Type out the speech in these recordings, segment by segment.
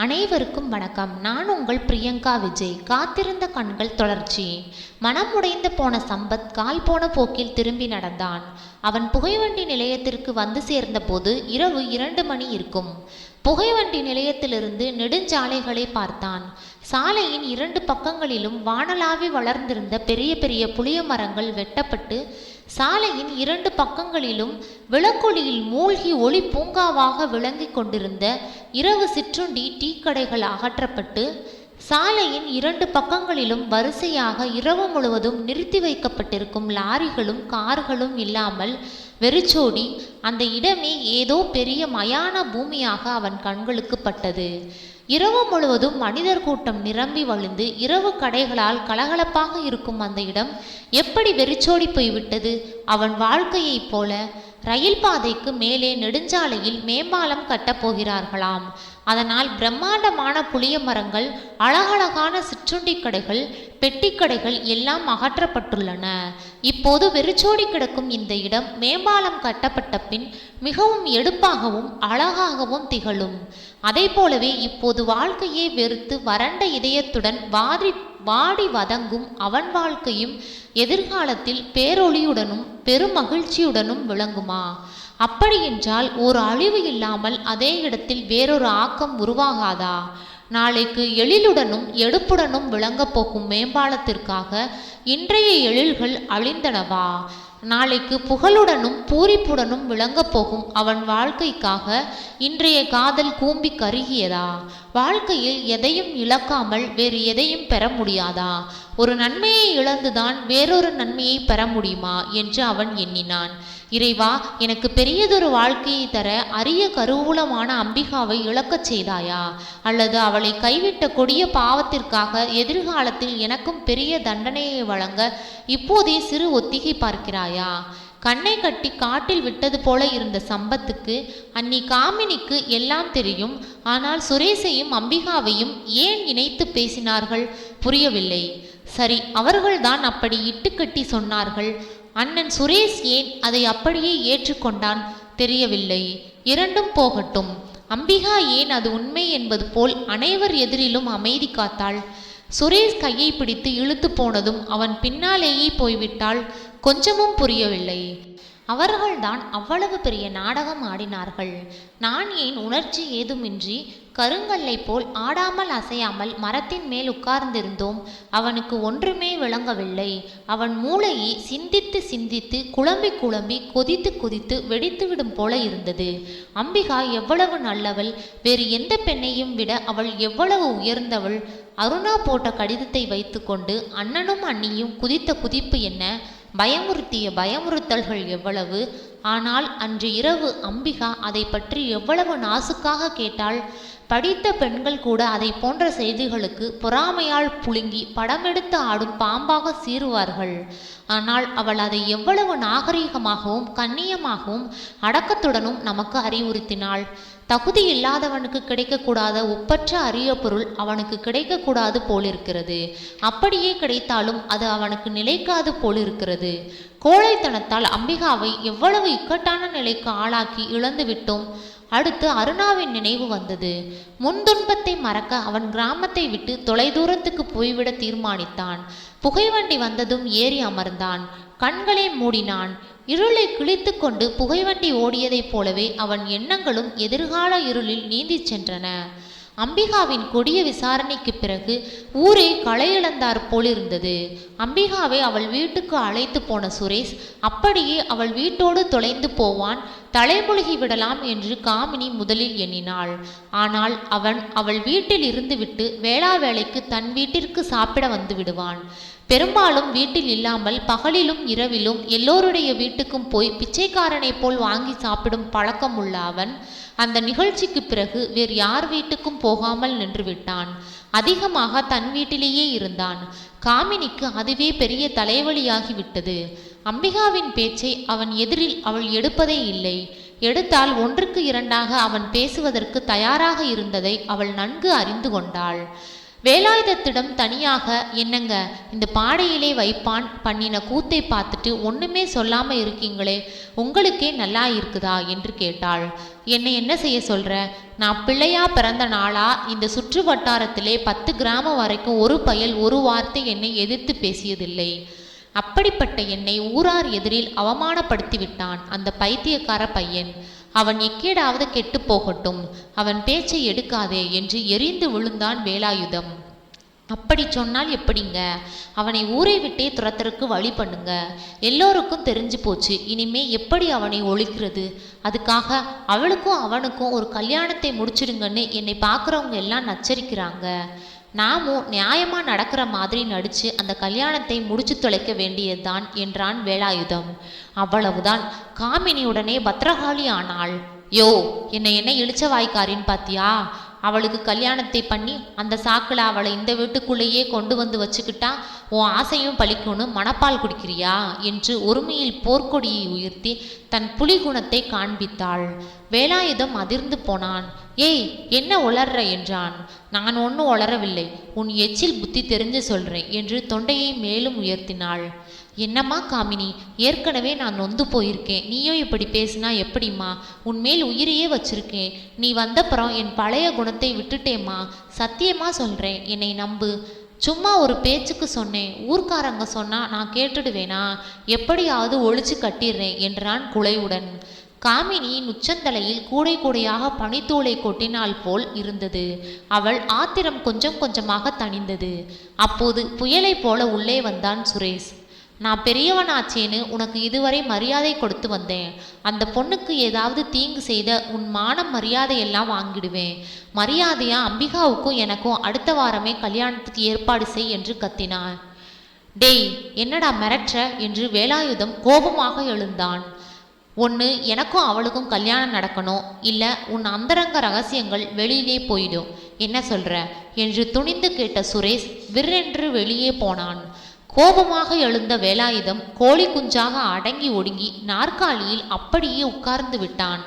அனைவருக்கும் வணக்கம். நான் உங்கள் பிரியங்கா விஜய். காத்திருந்த கண்கள் தொடர்ச்சி. மனம் உடைந்து போன சம்பத் கால் போன போக்கில் திரும்பி நடந்தான். அவன் புகைவண்டி நிலையத்திற்கு வந்து சேர்ந்தபோது இரவு இரண்டு மணி இருக்கும். புகைவண்டி நிலையத்திலிருந்து நெடுஞ்சாலைகளை பார்த்தான். சாலையின் இரண்டு பக்கங்களிலும் வானலாவி வளர்ந்திருந்த பெரிய பெரிய புளிய மரங்கள் வெட்டப்பட்டு சாலையின் இரண்டு பக்கங்களிலும் விளக்கொளியில் மூழ்கி ஒளி பூங்காவாக விளங்கிக் கொண்டிருந்த இரவு சிற்றுண்டி டீக்கடைகள் அகற்றப்பட்டு சாலையின் இரண்டு பக்கங்களிலும் வரிசையாக இரவு முழுவதும் நிறுத்தி வைக்கப்பட்டிருக்கும் லாரிகளும் கார்களும் இல்லாமல் வெறிச்சோடி அந்த இடமே ஏதோ பெரிய மயான பூமியாக அவன் கண்களுக்கு பட்டது. இரவு முழுவதும் மனிதர் கூட்டம் நிரம்பி வழிந்து இரவு கடைகளால் கலகலப்பாக இருக்கும் அந்த இடம் எப்படி வெறிச்சோடி போய்விட்டது? அவன் வாழ்க்கையைப் போல ரயில் பாதைக்கு மேலே நெடுஞ்சாலையில் மேம்பாலம் கட்டப் போகிறார்களாம். அதனால் பிரம்மாண்டமான புளிய மரங்கள் அழகழகான சிற்றுண்டி கடைகள் பெட்டிக்கடைகள் எல்லாம் அகற்றப்பட்டுள்ளன. இப்போது வெறிச்சோடி கிடக்கும் இந்த இடம் மேம்பாலம் கட்டப்பட்ட பின் மிகவும் எடுப்பாகவும் அழகாகவும் திகழும். அதை போலவே இப்போது வாழ்க்கையை வெறுத்து வறண்ட இதயத்துடன் வாடி வாடி வதங்கும் அவன் வாழ்க்கையும் எதிர்காலத்தில் பேரொளியுடனும் பெருமகிழ்ச்சியுடனும் விளங்குமா? அப்படியென்றால் ஒரு அழிவு இல்லாமல் அதே இடத்தில் வேறொரு ஆக்கம் உருவாகாதா? நாளைக்கு எழிலுடனும் எடுப்புடனும் விளங்கப் போகும் மேம்பாலத்திற்காக இன்றைய எழில்கள் அழிந்தனவா? நாளைக்கு புகழுடனும் பூரிப்புடனும் விளங்கப் போகும் அவன் வாழ்க்கைக்காக இன்றைய காதல் கூம்பி கருகியதா? வாழ்க்கையில் எதையும் இழக்காமல் வேறு எதையும் பெற முடியாதா? ஒரு நன்மையை இழந்துதான் வேறொரு நன்மையை பெற முடியுமா என்று அவன் எண்ணினான். இறைவா எனக்கு பெரியதொரு வாழ்க்கையை தர அரிய கருவூலமான அம்பிகாவை இழக்கச் செய்தாயா? அல்லது அவளை கைவிட்ட கொடிய பாவத்திற்காக எதிர்காலத்தில் எனக்கும் பெரிய தண்டனையை வழங்க இப்போதே சிறு ஒத்திகை பார்க்கிறாயா? கண்ணை கட்டி காட்டில் விட்டது போல இருந்த சம்பத்துக்கு அன்னி காமினிக்கு எல்லாம் தெரியும். ஆனால் சுரேஷையும் அம்பிகாவையும் ஏன் இணைத்து பேசினார்கள்? புரியவில்லை. சரி அவர்கள்தான் அப்படி இட்டுக்கட்டி சொன்னார்கள். அண்ணன் சுரேஷ் ஏன் அதை அப்படியே ஏற்றுக்கொண்டான் தெரியவில்லை. இரண்டும் போகட்டும். அம்பிகா ஏன் அது உண்மை என்பது போல் அனைவர் எதிரிலும் அமைதி காத்தாள். சுரேஷ் கையை பிடித்து இழுத்து போனதும் அவன் பின்னாலேயே போய்விட்டால் கொஞ்சமும் புரியவில்லை. அவர்கள்தான் அவ்வளவு பெரிய நாடகம் ஆடினார்கள். நான் ஏன் உணர்ச்சி ஏதுமின்றி கருங்கல்லை போல் ஆடாமல் அசையாமல் மரத்தின் மேல் உட்கார்ந்திருந்தோம். அவனுக்கு ஒன்றுமே விளங்கவில்லை. அவன் மூளையை சிந்தித்து சிந்தித்து குழம்பி குழம்பி கொதித்து கொதித்து வெடித்துவிடும் போல இருந்தது. அம்பிகா எவ்வளவு நல்லவள் வேறு எந்த பெண்ணையும் விட அவள் எவ்வளவு உயர்ந்தவள்? அருணா போட்ட கடிதத்தை வைத்துக்கொண்டு அண்ணனும் அண்ணியும் குதித்த குதிப்பு என்ன? பயமுறுத்திய பயமுறுத்தல்கள் எவ்வளவு? ஆனால் அன்று இரவு அம்பிகா அதை பற்றி எவ்வளவு நாசுக்காக கேட்டாள்? படித்த பெண்கள் கூட அதை போன்ற செய்திகளுக்கு பொறாமையால் புழுங்கி படமெடுத்து ஆடும் பாம்பாக சீறுவார்கள். ஆனால் அவள் அதை எவ்வளவு நாகரீகமாகவும் கண்ணியமாகவும் அடக்கத்துடனும் நமக்கு அறிவுறுத்தினாள். தகுதி இல்லாதவனுக்கு கிடைக்கக்கூடாத ஒப்பற்ற அரிய பொருள் அவனுக்கு கிடைக்கக்கூடாது போலிருக்கிறது. அப்படியே கிடைத்தாலும் அது அவனுக்கு நிலைக்காது போலிருக்கிறது. கோழைத்தனத்தால் அம்பிகாவை எவ்வளவு இக்கட்டான நிலைக்கு ஆளாக்கி இழந்துவிட்டோம். அடுத்து அருணாவின் நினைவு வந்தது. முன்துன்பத்தை மறக்க அவன் கிராமத்தை விட்டு தொலைதூரத்துக்கு போய்விட தீர்மானித்தான். புகைவண்டி வந்ததும் ஏறி அமர்ந்தான். கண்களை மூடினான். இருளை கிழித்து கொண்டு புகைவண்டி ஓடியதைப் போலவே அவன் எண்ணங்களும் எதிர்கால இருளில் நீந்திச் சென்றன. அம்பிகாவின் கொடிய விசாரணைக்கு பிறகு ஊரே களையிழந்தார் போலிருந்தது. அம்பிகாவை அவள் வீட்டுக்கு அழைத்து போன சுரேஷ் அப்படியே அவள் வீட்டோடு தொலைந்து போவான் தலைமுழுகி விடலாம் என்று காமினி முதலில் எண்ணினாள். ஆனால் அவன் அவள் வீட்டில் இருந்துவிட்டு வேளா வேலைக்கு தன் வீட்டிற்கு சாப்பிட வந்து விடுவான். பெரும்பாலும் வீட்டில் இல்லாமல் பகலிலும் இரவிலும் எல்லோருடைய வீட்டுக்கும் போய் பிச்சைக்காரனைப் போல் வாங்கி சாப்பிடும் பழக்கம் உள்ள அவன் அந்த நிகழ்ச்சிக்கு பிறகு வேறு யார் வீட்டுக்கும் போகாமல் நின்றுவிட்டான். அதிகமாக தன் வீட்டிலேயே இருந்தான். காமினிக்கு அதுவே பெரிய தலைவலியாகிவிட்டது. அம்பிகாவின் பேச்சை அவன் எதிரில் அவள் எடுப்பதே இல்லை. எடுத்தால் ஒன்றுக்கு இரண்டாக அவன் பேசுவதற்கு தயாராக இருந்ததை அவள் நன்கு அறிந்து கொண்டாள். வேலாயுதத்திடம் தனியாக என்னங்க இந்த பாடையிலே வைப்பான் பண்ணின கூத்தை பார்த்துட்டு ஒண்ணுமே சொல்லாம இருக்கீங்களே உங்களுக்கே நல்லா இருக்குதா என்று கேட்டாள். என்னை என்ன செய்ய சொல்ற? நான் பிள்ளையா பிறந்த நாளா இந்த சுற்று வட்டாரத்திலே பத்து கிராமம் வரைக்கும் ஒரு பயல் ஒரு வார்த்தை என்னை எதிர்த்து பேசியதில்லை. அப்படிப்பட்ட என்னை ஊரார் எதிரில் அவமானப்படுத்தி விட்டான் அந்த பைத்தியக்கார பையன். அவன் எக்கேடாவது கெட்டு போகட்டும் அவன் பேச்சை எடுக்காதே என்று எரிந்து விழுந்தான் வேலாயுதம். அப்படி சொன்னால் எப்படிங்க? அவனை ஊரை விட்டே துரத்தருக்கு வழி பண்ணுங்க. எல்லோருக்கும் தெரிஞ்சு போச்சு. இனிமே எப்படி அவனை ஒழிக்கிறது? அதுக்காக அவளுக்கும் அவனுக்கும் ஒரு கல்யாணத்தை முடிச்சிடுங்கன்னு என்னை பார்க்குறவங்க எல்லாம் நச்சரிக்கிறாங்க. நாமும் நியாயமா நடக்கிற மாதிரி நடிச்சு அந்த கல்யாணத்தை முடிச்சு தொலைக்க வேண்டியதுதான் என்றான் வேலாயுதம். அவ்வளவுதான். காமினி உடனே பத்ரகாளி ஆனாள். யோ என்னை என்ன இழிச்ச வாய்க்காரின்னு பாத்தியா? அவளுக்கு கல்யாணத்தை பண்ணி அந்த சாக்கில் அவளை இந்த வீட்டுக்குள்ளேயே கொண்டு வந்து வச்சுக்கிட்டா உன் ஆசையும் பழிக்கும்னு மணப்பால் குடிக்கிறியா? என்று ஒருமையில் போர்க்கொடியை உயர்த்தி தன் புலிகுணத்தை காண்பித்தாள். வேலாயுதம் அதிர்ந்து போனான். ஏய் என்ன உளர்ற? என்றான். நான் ஒன்றும் உளரவில்லை. உன் எச்சில் புத்தி தெரிஞ்சு சொல்றேன் என்று தொண்டையை மேலும் உயர்த்தினாள். என்னம்மா காமினி? ஏற்கனவே நான் நொந்து போயிருக்கேன். நீயும் இப்படி பேசினா எப்படிம்மா? உன்மேல் உயிரையே வச்சிருக்கேன். நீ வந்தப்புறம் என் பழைய குணத்தை விட்டுட்டேம்மா. சத்தியமா சொல்கிறேன் என்னை நம்பு. சும்மா ஒரு பேச்சுக்கு சொன்னேன். ஊர்க்காரங்க சொன்னால் நான் கேட்டுடுவேனா? எப்படியாவது ஒழிச்சு கட்டிடுறேன் என்றான் குலையுடன் காமினியின் உச்சந்தலையில் கூடை கூடையாக பனித்தூளை கொட்டினால் போல் இருந்தது. அவள் ஆத்திரம் கொஞ்சம் கொஞ்சமாக தணிந்தது. அப்போது புயலைப் போல உள்ளே வந்தான் சுரேஷ். நான் பெரியவனாச்சேன்னு உனக்கு இதுவரை மரியாதை கொடுத்து வந்தேன். அந்த பொண்ணுக்கு ஏதாவது தீங்கு செய்த உன் மானம் மரியாதையெல்லாம் வாங்கிடுவேன். மரியாதையா அம்பிகாவுக்கும் எனக்கும் அடுத்த வாரமே கல்யாணத்துக்கு ஏற்பாடு செய் என்று கத்தினான். டேய் என்னடா மிரட்ற என்று வேலாயுதம் கோபமாக எழுந்தான். ஒன்று எனக்கும் அவளுக்கும் கல்யாணம் நடக்கணும். இல்லை உன் அந்தரங்க ரகசியங்கள் வெளியிலே போயிடும். என்ன சொல்ற? என்று துணிந்து கேட்ட சுரேஷ் விற்றென்று வெளியே போனான். கோபமாக எழுந்த வேலாயுதம் கோழி குஞ்சாக அடங்கி ஒடுங்கி நாற்காலியில் அப்படியே உட்கார்ந்து விட்டான்.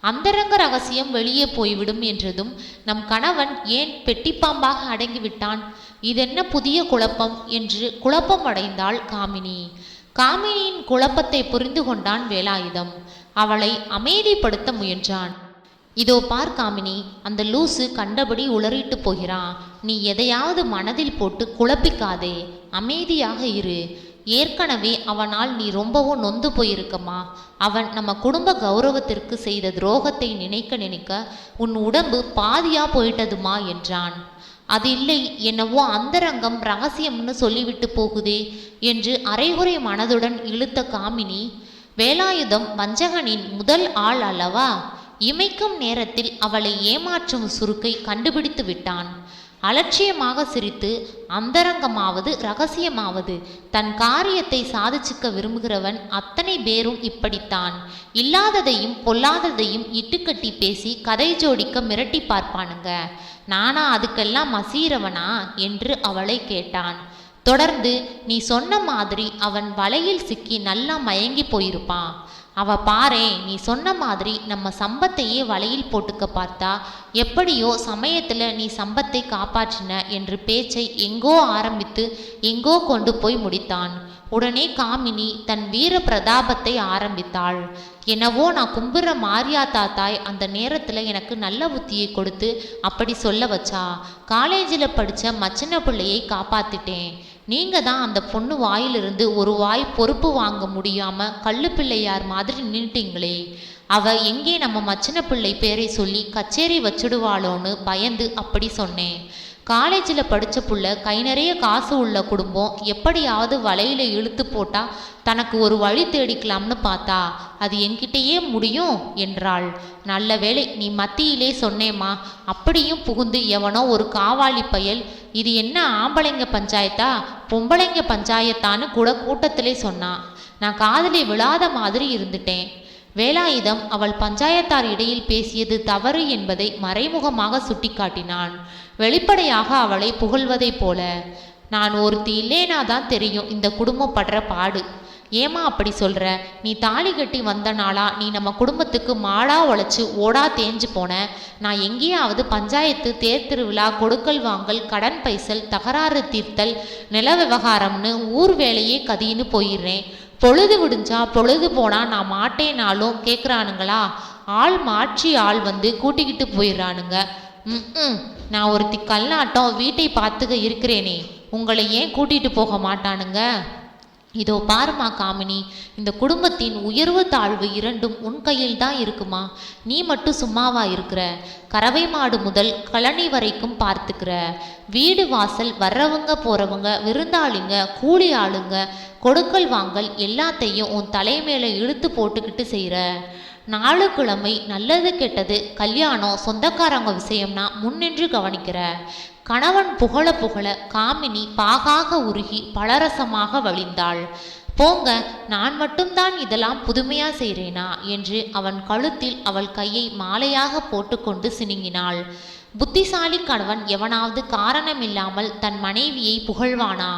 அந்தரங்க ரகசியம் வெளியே போய்விடும் என்றதும் நம் கணவன் ஏன் பெட்டிப்பாம்பாக அடங்கிவிட்டான் இதென்ன புதிய குழப்பம்? என்று குழப்பம் அடைந்தாள் காமினி. காமினியின் குழப்பத்தை புரிந்து கொண்டான் வேலாயுதம். அவளை அமைதிப்படுத்த முயன்றான். இதோ பார் காமினி அந்த லூசு கண்டபடி உளறிட்டு போகிறான். நீ எதையாவது மனதில் போட்டு குழப்பிக்காதே அமைதியாக இரு. ஏற்கனவே அவனால் நீ ரொம்பவும் நொந்து போயிருக்கமா அவன் நம்ம குடும்ப கௌரவத்திற்கு செய்த துரோகத்தை நினைக்க நினைக்க உன் உடம்பு பாதியா போயிட்டதுமா என்றான். அது இல்லை என்னவோ அந்தரங்கம் ரகசியம்னு சொல்லிவிட்டு போகுதே என்று அரைகுறை மனதுடன் இழுத்த காமினி வேலாயுதம் வஞ்சகனின் முதல் ஆள் அல்லவா? இமைக்கும் நேரத்தில் அவளை ஏமாற்றும் சுருக்கை கண்டுபிடித்து விட்டான். அலட்சியமாக சிரித்து அந்தரங்கமாவது ரகசியமாவது. தன் காரியத்தை சாதிச்சுக்க விரும்புகிறவன் அத்தனை பேரும் இப்படித்தான். இல்லாததையும் பொல்லாததையும் இட்டுக்கட்டி பேசி கதை ஜோடிக்க மிரட்டி பார்ப்பானுங்க. நானா அதுக்கெல்லாம் மசீரவனா? என்று அவளை கேட்டான். தொடர்ந்து நீ சொன்ன மாதிரி அவன் வலையில் சிக்கி நல்லா மயங்கி போயிருப்பான். அவ பாரு நீ சொன்ன மாதிரி நம்ம சம்பத்தையே வலையில் போட்டுக்க பார்த்தா எப்படியோ சமயத்தில் நீ சம்பத்தை காப்பாற்றின என்று பேச்சை எங்கோ ஆரம்பித்து எங்கோ கொண்டு போய் முடித்தான். உடனே காமினி தன் வீர பிரதாபத்தை ஆரம்பித்தாள். என்னவோ நான் கும்புற மாரியா தாத்தாய் அந்த நேரத்தில் எனக்கு நல்ல புத்தியை கொடுத்து அப்படி சொல்ல வச்சா. காலேஜில் படிச்ச மச்சின பிள்ளையை காப்பாத்திட்டேன். நீங்கள் தான் அந்த பொண்ணு வாயிலிருந்து ஒரு வாய் பொறுப்பு வாங்க முடியாமல் கள்ளு பிள்ளையார் மாதிரி நின்றுட்டீங்களே அவ எங்கே நம்ம மச்சின பிள்ளை பேரை சொல்லி கச்சேரி வச்சுடுவாளோன்னு பயந்து அப்படி சொன்னேன். காலேஜில் படித்த புள்ள கை நிறைய காசு உள்ள குடும்பம் எப்படியாவது வலையில் இழுத்து போட்டால் தனக்கு ஒரு வழி தேடிக்கலாம்னு பார்த்தா அது என்கிட்டயே முடியும் என்றாள். நல்ல வேளை நீ மத்தியிலே சொன்னேம்மா அப்படியும் புகுந்து எவனோ ஒரு காவாலி பயல் இது என்ன ஆம்பளைங்க பஞ்சாயத்தா? பொம்பளைங்க பஞ்சாயத்தான்னு கூட கூட்டத்திலே சொன்னான். நான் காதலி விழாத மாதிரி இருந்துட்டேன். வேலாயுதம் அவள் பஞ்சாயத்தார் இடையில் பேசியது தவறு என்பதை மறைமுகமாக சுட்டிக்காட்டினான். வெளிப்படையாக அவளை புகழ்வதைப் போல நான் ஒருத்தி இல்லேனா தான் தெரியும் இந்த குடும்பம் படுற பாடு. ஏமா அப்படி சொல்ற? நீ தாலி கட்டி வந்த நாளா நீ நம்ம குடும்பத்துக்கு மாடா உழைச்சி ஓடா தேஞ்சு போன? நான் எங்கேயாவது பஞ்சாயத்து தேர் திருவிழா கொடுக்கல் வாங்கல் கடன் பைசல் தகராறு தீர்த்தல் நில விவகாரம்னு ஊர் வேலையே கதின்னு போயிடுறேன். பொழுது விடிஞ்சா பொழுது போனால் நான் மாட்டேனாலும் கேட்குறானுங்களா ஆள் மாற்றி ஆள் வந்து கூட்டிக்கிட்டு போயிடுறானுங்க. ம் நான் ஒருத்தி கல்லாட்டம் வீட்டை பார்த்துக்க இருக்கிறேனே. உங்களை ஏன் கூட்டிகிட்டு போக மாட்டானுங்க? இதோ பாருமா காமினி இந்த குடும்பத்தின் உயர்வு தாழ்வு இரண்டும் உன் கையில் தான் இருக்குமா? நீ மட்டும் சும்மாவா இருக்கிற? கறவை மாடு முதல் கழனி வரைக்கும் பார்த்துக்கிற. வீடு வாசல் வர்றவங்க போறவங்க விருந்தாளிங்க கூலி ஆளுங்க கொடுக்கல் வாங்கல் எல்லாத்தையும் உன் தலை மேலே இழுத்து போட்டுக்கிட்டு செய்கிற நாலு கிழமை நல்லது கெட்டது கல்யாணம் சொந்தக்காரங்க விஷயம்னா முன்னின்று கவனிக்கிற. கணவன் புகழ புகழ காமினி பாகாக உருகி பலரசமாக வழிந்தாள். போங்க நான் மட்டும்தான் இதெல்லாம் புதுமையா செய்கிறேனா என்று அவன் கழுத்தில் அவள் கையை மாலையாக போட்டுக்கொண்டு சினுங்கினாள். புத்திசாலி கணவன் எவனாவது காரணமில்லாமல் தன் மனைவியை புகழ்வானா?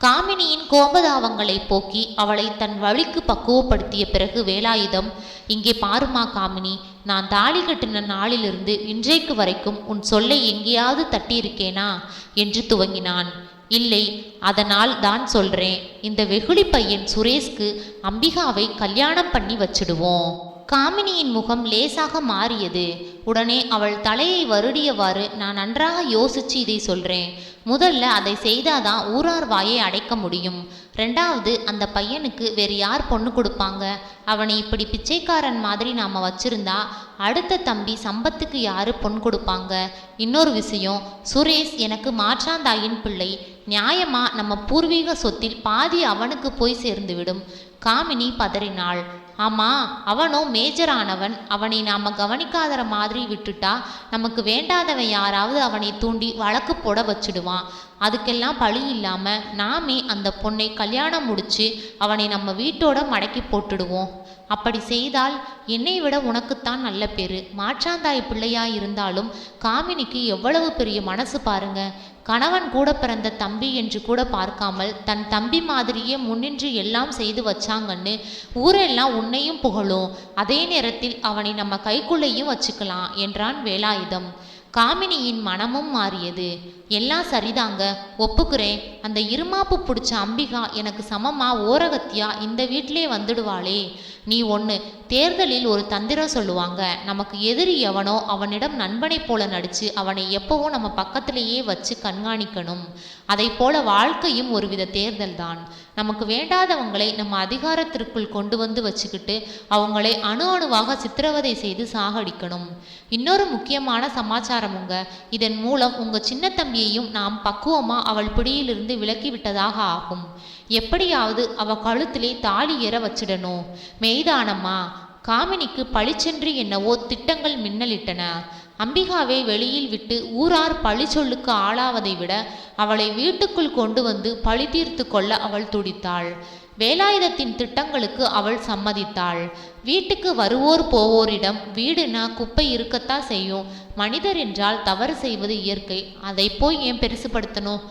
காமினியின் கோபதாவங்களை போக்கி அவளை தன் வழிக்கு பக்குவப்படுத்திய பிறகு வேலாயுதம் இங்கே பாருமா காமினி நான் தாலி கட்டின நாளிலிருந்து இன்றைக்கு வரைக்கும் உன் சொல்லை எங்கேயாவது தட்டியிருக்கேனா? என்று துவங்கினான். இல்லை அதனால் தான் சொல்றேன் இந்த வெகுளி பையன் சுரேஷ்க்கு அம்பிகாவை கல்யாணம் பண்ணி வச்சிடுவோம். காமினியின் முகம் லேசாக மாறியது. உடனே அவள் தலையை வருடியவாறு நான் நன்றாக யோசிச்சு இதை சொல்றேன். முதல்ல அதை செய்தாதான் ஊரார் வாயை அடைக்க முடியும். ரெண்டாவது அந்த பையனுக்கு வேறு யார் பொண்ணு கொடுப்பாங்க? அவனை இப்படி பிச்சைக்காரன் மாதிரி நாம வச்சிருந்தா அடுத்த தம்பி சம்பத்துக்கு யாரு பொன் கொடுப்பாங்க? இன்னொரு விஷயம் சுரேஷ் எனக்கு மாற்றாந்தாயின் பிள்ளை. நியாயமா நம்ம பூர்வீக சொத்தில் பாதி அவனுக்கு போய் சேர்ந்துவிடும். காமினி பதறினாள். ஆமாம் அவனும் மேஜர் ஆனவன் அவனை நாம் கவனிக்காதற மாதிரி விட்டுட்டா நமக்கு வேண்டாதவன் யாராவது அவனை தூண்டி வழக்கு போட வச்சுடுவான். அதுக்கெல்லாம் பழி இல்லாமல் நாமே அந்த பொண்ணை கல்யாணம் முடிச்சு அவனை நம்ம வீட்டோட மடக்கி போட்டுடுவோம். அப்படி செய்தால் என்னை விட உனக்குத்தான் நல்ல பேரு. மாற்றாந்தாய் பிள்ளையா இருந்தாலும் காமினிக்கு எவ்வளவு பெரிய மனசு பாருங்க. கணவன் கூட பிறந்த தம்பி என்று கூட பார்க்காமல் தன் தம்பி மாதிரியே முன்னின்று எல்லாம் செய்து வச்சாங்கன்னு ஊரெல்லாம் உன்னையும் புகழும். அதே நேரத்தில் அவனை நம்ம கைக்குள்ளேயும் வச்சுக்கலாம் என்றான் வேலாயுதம். காமினியின் மனமும் மாறியது. எல்லாம் சரிதாங்க ஒப்புக்கிறேன். அந்த இருமாப்பு பிடிச்ச அம்பிகா எனக்கு சமமா ஓரகத்தியா? இந்த வீட்டிலே வந்துடுவாளே. நீ ஒன்று தேர்தலில் ஒரு தந்திரம் சொல்லுவாங்க. நமக்கு எதிரி எவனோ அவனிடம் நண்பனைப் போல நடிச்சு அவனை எப்பவும் நம்ம பக்கத்திலேயே வச்சு கண்காணிக்கணும். அதை போல வாழ்க்கையும் ஒருவித தேர்தல் தான். நமக்கு வேண்டாதவங்களை நம்ம அதிகாரத்திற்குள் கொண்டு வந்து வச்சுக்கிட்டு அவங்களை அணு அணுவாக சித்திரவதை செய்து சாகடிக்கணும். இன்னொரு முக்கியமான சமாச்சாரம் சமாச்சாரமுங்க இதன் மூலம் உங்க சின்ன தம்பியையும் நாம் பக்குவமா அவள் பிடியிலிருந்து விலக்கி விட்டதாக ஆகும். எப்படியாவது அவ கழுத்திலே தாலி ஏற வச்சிடணும். மெய்தானம்மா காமினிக்கு பழிச்சென்று என்னவோ திட்டங்கள் மின்னலிட்டன. அம்பிகாவை வெளியில் விட்டு ஊரார் பழி சொல்லுக்கு ஆளாவதை விட அவளை வீட்டுக்குள் கொண்டு வந்து பழி தீர்த்து கொள்ள அவள் துடித்தாள். வேலாயுதத்தின் திட்டங்களுக்கு அவள் சம்மதித்தாள். வீட்டுக்கு வருவோர் போவோரிடம் வீடுனா குப்பை இருக்கத்தான் செய்யும். மனிதர் என்றால் தவறு செய்வது இயற்கை. அதை போய் ஏன் பெருசுப்படுத்தணும்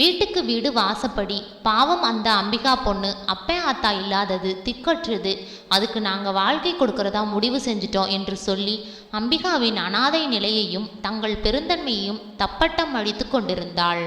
வீட்டுக்கு வீடு வாசப்படி. பாவம் அந்த அம்பிகா பொண்ணு. அப்பே ஆத்தா இல்லாதது திக்கற்றது. அதுக்கு நாங்கள் வாழ்க்கை கொடுக்கறதா முடிவு செஞ்சிட்டோம் என்று சொல்லி அம்பிகாவின் அனாதை நிலையையும் தங்கள் பெருந்தன்மையையும் தப்பட்டம் அடித்து கொண்டிருந்தாள்.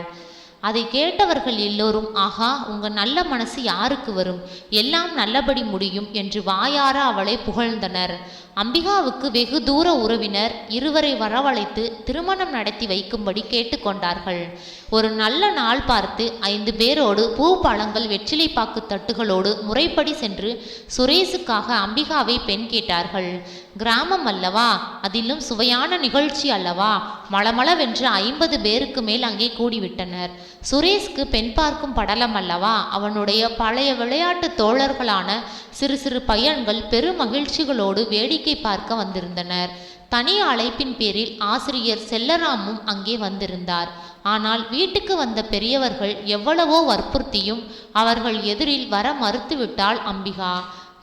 அதை கேட்டவர்கள் எல்லோரும் ஆஹா உங்க நல்ல மனசு யாருக்கு வரும்? எல்லாம் நல்லபடி முடியும் என்று வாயார அவளை புகழ்ந்தனர். அம்பிகாவுக்கு வெகு தூர உறவினர் இருவரை வரவழைத்து திருமணம் நடத்தி வைக்கும்படி கேட்டுக்கொண்டார்கள். ஒரு நல்ல நாள் பார்த்து ஐந்து பேரோடு பூ பழங்கள் வெற்றிலைப்பாக்கு தட்டுகளோடு முறைப்படி சென்று சுரேஷுக்காக அம்பிகாவை பெண் கேட்டார்கள். கிராமம் அல்லவா? அதிலும் சுவையான நிகழ்ச்சி அல்லவா? மளமளவென்று ஐம்பது பேருக்கு மேல் அங்கே கூடிவிட்டனர். சுரேஷ்க்கு பெண் பார்க்கும் படலம் அல்லவா? அவனுடைய பழைய விளையாட்டு தோழர்களான சிறு சிறு பையன்கள் பெரும் மகிழ்ச்சிகளோடு வேடிக்கை பார்க்க வந்திருந்தனர். தனி அழைப்பின் பேரில் ஆசிரியர் செல்லராமும் அங்கே வந்திருந்தார். ஆனால் வீட்டுக்கு வந்த பெரியவர்கள் எவ்வளவோ வற்புறுத்தியும் அவர்கள் எதிரில் வர மறுத்துவிட்டாள் அம்பிகா.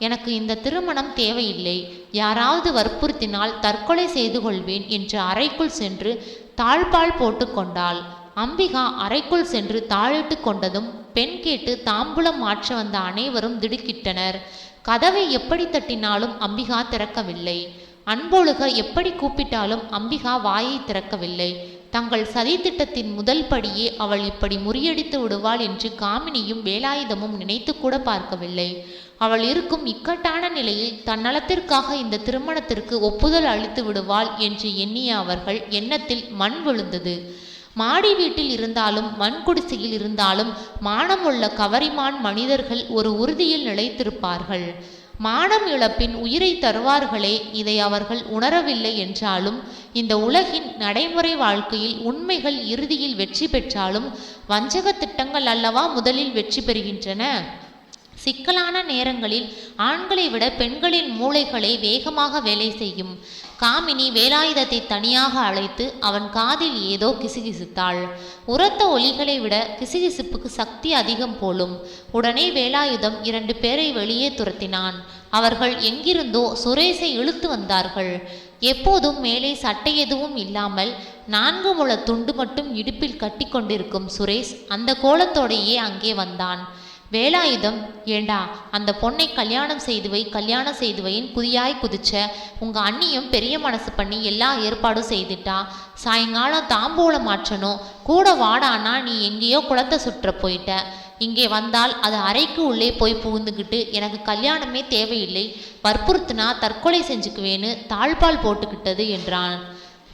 எனக்கு இந்த திருமணம் தேவையில்லை. யாராவது வற்புறுத்தினால் தற்கொலை செய்து கொள்வேன் என்று அறைக்குள் சென்று தாழ்பால் போட்டுக்கொண்டாள் அம்பிகா அறைக்குள் சென்று தாழிட்டு கொண்டதும் பெண் கேட்டு தாம்பூலம் மாற்ற வந்த அனைவரும் திடுக்கிட்டனர். கதவை எப்படி தட்டினாலும் அம்பிகா திறக்கவில்லை. அன்பொழுக எப்படி கூப்பிட்டாலும் அம்பிகா வாயை திறக்கவில்லை. தங்கள் சதித்திட்டத்தின் முதல் படியே அவள் இப்படி முறியடித்து விடுவாள் என்று காமினியும் வேலாயுதமும் நினைத்து கூட பார்க்கவில்லை. அவள் இருக்கும் இக்கட்டான நிலையில் தன்னலத்திற்காக இந்த திருமணத்திற்கு ஒப்புதல் அளித்து விடுவாள் என்று எண்ணிய அவர்கள் எண்ணத்தில் மண் விழுந்தது. மாடி வீட்டில் இருந்தாலும் மண் குடிசையில் இருந்தாலும் மானமுள்ள கவரிமான் மனிதர்கள் ஒரு உறுதியில் நிலைத்திருப்பார்கள். மானம் இழப்பின் உயிரை தருவார்களே இதை அவர்கள் உணரவில்லை என்றாலும் இந்த உலகின் நடைமுறை வாழ்க்கையில் உண்மைகள் இறுதியில் வெற்றி பெற்றாலும் வஞ்சக திட்டங்கள் அல்லவா முதலில் வெற்றி பெறுகின்றன? சிக்கலான நேரங்களில் ஆண்களை விட பெண்களின் மூளைகளை வேகமாக வேலை செய்யும். காமினி வேலாயுதத்தை தனியாக அழைத்து அவன் காதில் ஏதோ கிசுகிசுத்தாள். உரத்த ஒலிகளை விட கிசுகிசுப்புக்கு சக்தி அதிகம் போலும். உடனே வேலாயுதம் இரண்டு பேரை வெளியே துரத்தினான். அவர்கள் எங்கிருந்தோ சுரேஷை இழுத்து வந்தார்கள். எப்போதும் மேலே சட்டை எதுவும் இல்லாமல் நான்கு முழ துண்டு மட்டும் இடுப்பில் கட்டி கொண்டிருக்கும் சுரேஷ் அந்த கோலத்தோடையே அங்கே வந்தான். வேலாயுதம் ஏண்டா அந்த பொண்ணை கல்யாணம் செய்து வை கல்யாணம் செய்து வைன்னு குதியாய் குதிச்ச உங்கள் அண்ணியும் பெரிய மனசு பண்ணி எல்லா ஏற்பாடும் செய்துட்டா. சாயங்காலம் தாம்பூலம் மாற்றணும். கூட வாடானா நீ எங்கேயோ குளத்தை சுற்ற போயிட்ட. இங்கே வந்தால் அது அறைக்கு உள்ளே போய் புகுந்துக்கிட்டு எனக்கு கல்யாணமே தேவையில்லை. வற்புறுத்தினா தற்கொலை செஞ்சுக்குவேன்னு தாழ்பால் போட்டுக்கிட்டது என்றான்.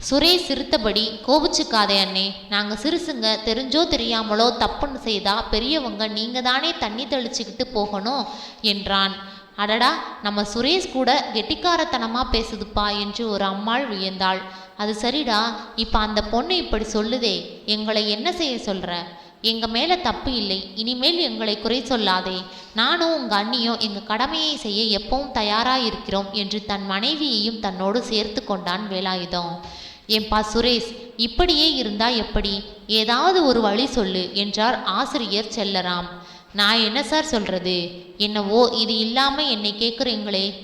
சுரேஷ் சிரித்தபடி கோபிச்சுக்காதே அண்ணே. நாங்கள் சிறுசுங்க தெரிஞ்சோ தெரியாமலோ தப்புன்னு செய்தா பெரியவங்க நீங்கள் தானே தண்ணி தெளிச்சுக்கிட்டு போகணும் என்றான். அடடா நம்ம சுரேஷ் கூட கெட்டிக்காரத்தனமாக பேசுதுப்பா என்று ஒரு அம்மாள் வியந்தாள். அது சரிடா இப்போ அந்த பொண்ணு இப்படி சொல்லுதே எங்களை என்ன செய்ய சொல்கிற எங்கள் மேலே தப்பு இல்லை இனிமேல் எங்களை குறை சொல்லாதே. நானும் உங்கள் அண்ணியும் எங்கள் கடமையை செய்ய எப்பவும் தயாராக இருக்கிறோம் என்று தன் மனைவியையும் தன்னோடு சேர்த்து கொண்டான் வேலாயுதம். ஏன்பா சுரேஷ் இப்படியே இருந்தா எப்படி? ஏதாவது ஒரு வழி சொல்லு என்றார் ஆசிரியர் செல்லராம். நான் என்ன சார் சொல்றது? என்னவோ இது இல்லாம என்னை கேட்குறீங்களே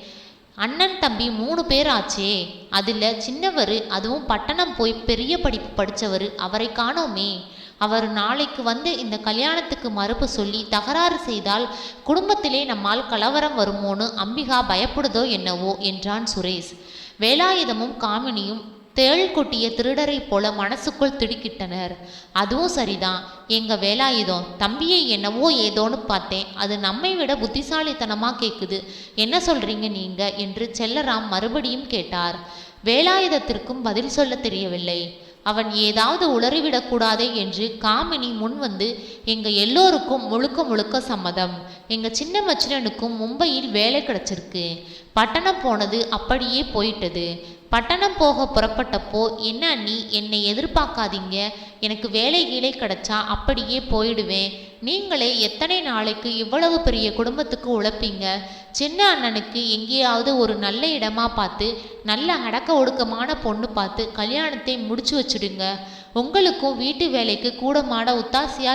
அண்ணன் தம்பி மூணு பேர் ஆச்சே அதில் சின்னவர் அதுவும் பட்டணம் போய் பெரிய படிப்பு படித்தவர் அவரை காணோமே. அவர் நாளைக்கு வந்து இந்த கல்யாணத்துக்கு மறுப்பு சொல்லி தகராறு செய்தால் குடும்பத்திலே நம்மால் கலவரம் வருமோன்னு அம்பிகா பயப்படுதோ என்னவோ என்றான் சுரேஷ். வேலாயுதமும் காமினியும் தேள் கொட்டிய திருடரைப் போல மனசுக்குள் திடுக்கிட்டனர். அதுவும் சரிதான். எங்க வேலாயுதம் தம்பியை என்னவோ ஏதோன்னு பார்த்தேன். அது நம்மை விட புத்திசாலித்தனமா கேக்குது. என்ன சொல்றீங்க நீங்க? என்று செல்லராம் மறுபடியும் கேட்டார். வேலாயுதத்திற்கும் பதில் சொல்ல தெரியவில்லை. அவன் ஏதாவது உளறிவிடக்கூடாதே என்று காமினி முன் வந்து எங்க எல்லோருக்கும் முழுக்க முழுக்க சம்மதம். எங்க சின்ன மச்சினனுக்கும் மும்பையில் வேலை கிடைச்சிருக்கு. பட்டணம் போனது அப்படியே போயிட்டது. பட்டணம் போக புறப்பட்டப்போ என்ன நீ என்னை எதிர்பார்க்காதீங்க. எனக்கு வேலை கீழே கிடைச்சா அப்படியே போயிடுவேன். நீங்களே எத்தனை நாளைக்கு இவ்வளவு பெரிய குடும்பத்துக்கு உழைப்பீங்க? சின்ன அண்ணனுக்கு எங்கேயாவது ஒரு நல்ல இடமா பார்த்து நல்ல அடக்க ஒடுக்கமான பொண்ணு பார்த்து கல்யாணத்தை முடிச்சு வச்சுடுங்க. உங்களுக்கும் வீட்டு வேலைக்கு கூட மாட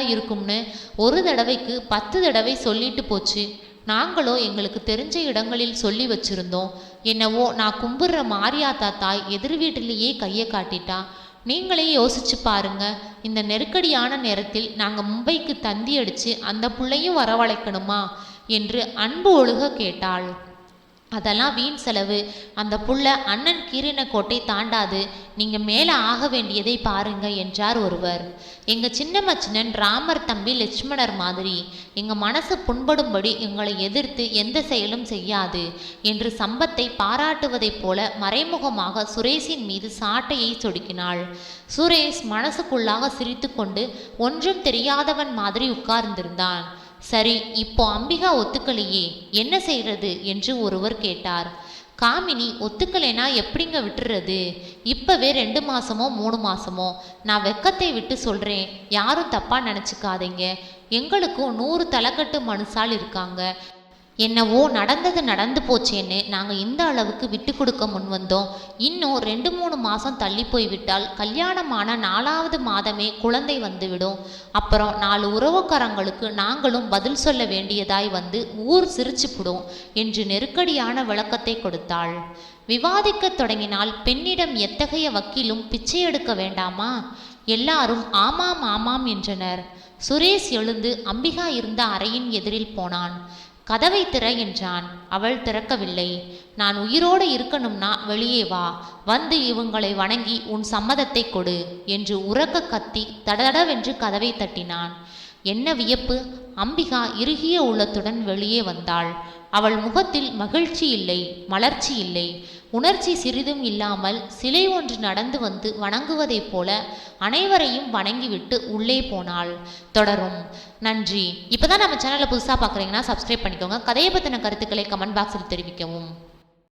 இருக்கும்னு ஒரு தடவைக்கு பத்து தடவை சொல்லிட்டு போச்சு. நாங்களும் எங்களுக்கு தெரிஞ்ச இடங்களில் சொல்லி வச்சிருந்தோம். என்னவோ நான் கும்பிடுற மாரியாத்தா தாய் எதிர் வீட்டிலேயே கையை காட்டிட்டா. நீங்களே யோசிச்சு பாருங்க இந்த நெருக்கடியான நேரத்தில் நாங்கள் மும்பைக்கு தந்தி அடித்து அந்த பிள்ளையும் வரவழைக்கணுமா? என்று அன்பு ஒழுக கேட்டாள். அதெல்லாம் வீண் செலவு. அந்த புள்ள அண்ணன் கீரின கோட்டை தாண்டாது. நீங்க மேலே ஆக வேண்டியதை பாருங்க என்றார் ஒருவர். எங்க சின்ன மச்சினன் ராமர் தம்பி லட்சுமணர் மாதிரி எங்க மனசு புண்படும்படி எங்களை எதிர்த்து எந்த செயலும் செய்யாது என்று சம்பத்தை பாராட்டுவதைப் போல மறைமுகமாக சுரேஷின் மீது சாட்டையை சொடுக்கினாள். சுரேஷ் மனசுக்குள்ளாக சிரித்துக்கொண்டு ஒன்றும் தெரியாதவன் மாதிரி உட்கார்ந்திருந்தான். சரி இப்போ அம்பிகா ஒத்துக்கலையே என்ன செய்யறது என்று ஒருவர் கேட்டார். காமினி ஒத்துக்கலைனா எப்படிங்க விட்டுறது? இப்பவே ரெண்டு மாசமோ மூணு மாசமோ? நான் வெக்கத்தை விட்டு சொல்றேன் யாரும் தப்பா நினச்சிக்காதீங்க. எங்களுக்கும் நூறு தலைக்கட்டு மனுஷால் இருக்காங்க. என்னவோ நடந்தது நடந்து போச்சேன்னு நாங்கள் இந்த அளவுக்கு விட்டு கொடுக்க முன் வந்தோம். இன்னும் ரெண்டு மூணு மாதம் தள்ளி போய்விட்டால் கல்யாணமான நாலாவது மாதமே குழந்தை வந்துவிடும் அப்புறம் நாலு உறவுக்காரங்களுக்கு நாங்களும் பதில் சொல்ல வேண்டியதாய் வந்து ஊர் சிரிச்சுப்பிடும் என்று நெருக்கடியான விளக்கத்தை கொடுத்தாள். விவாதிக்கத் தொடங்கினால் பெண்ணிடம் எத்தகைய வக்கீலும் பிச்சை எடுக்க வேண்டாமா? எல்லாரும் ஆமாம் ஆமாம் என்றனர். சுரேஷ் எழுந்து அம்பிகா இருந்த அறையின் எதிரில் போனான். கதவை திற என்றான். அவள் திறக்கவில்லை. நான் உயிரோடு இருக்கணும்னா வெளியே வா. வந்து இவங்களை வணங்கி உன் சம்மதத்தை கொடு என்று உறக்க கத்தி தடதடவென்று கதவை தட்டினான். என்ன வியப்பு அம்பிகா இறுகிய உள்ளத்துடன் வெளியே வந்தாள். அவள் முகத்தில் மகிழ்ச்சி இல்லை மலர்ச்சி இல்லை. உணர்ச்சி சிறிதும் இல்லாமல் சிலை ஒன்று நடந்து வந்து வணங்குவதைப் போல அனைவரையும் வணங்கிவிட்டு உள்ளே போனாள். தொடரும். நன்றி. இப்போதான் நம்ம சேனலை புதுசாக பார்க்குறீங்கன்னா சப்ஸ்கிரைப் பண்ணிக்கோங்க. கதையை பற்றின கருத்துக்களை கமெண்ட் பாக்ஸில் தெரிவிக்கவும்.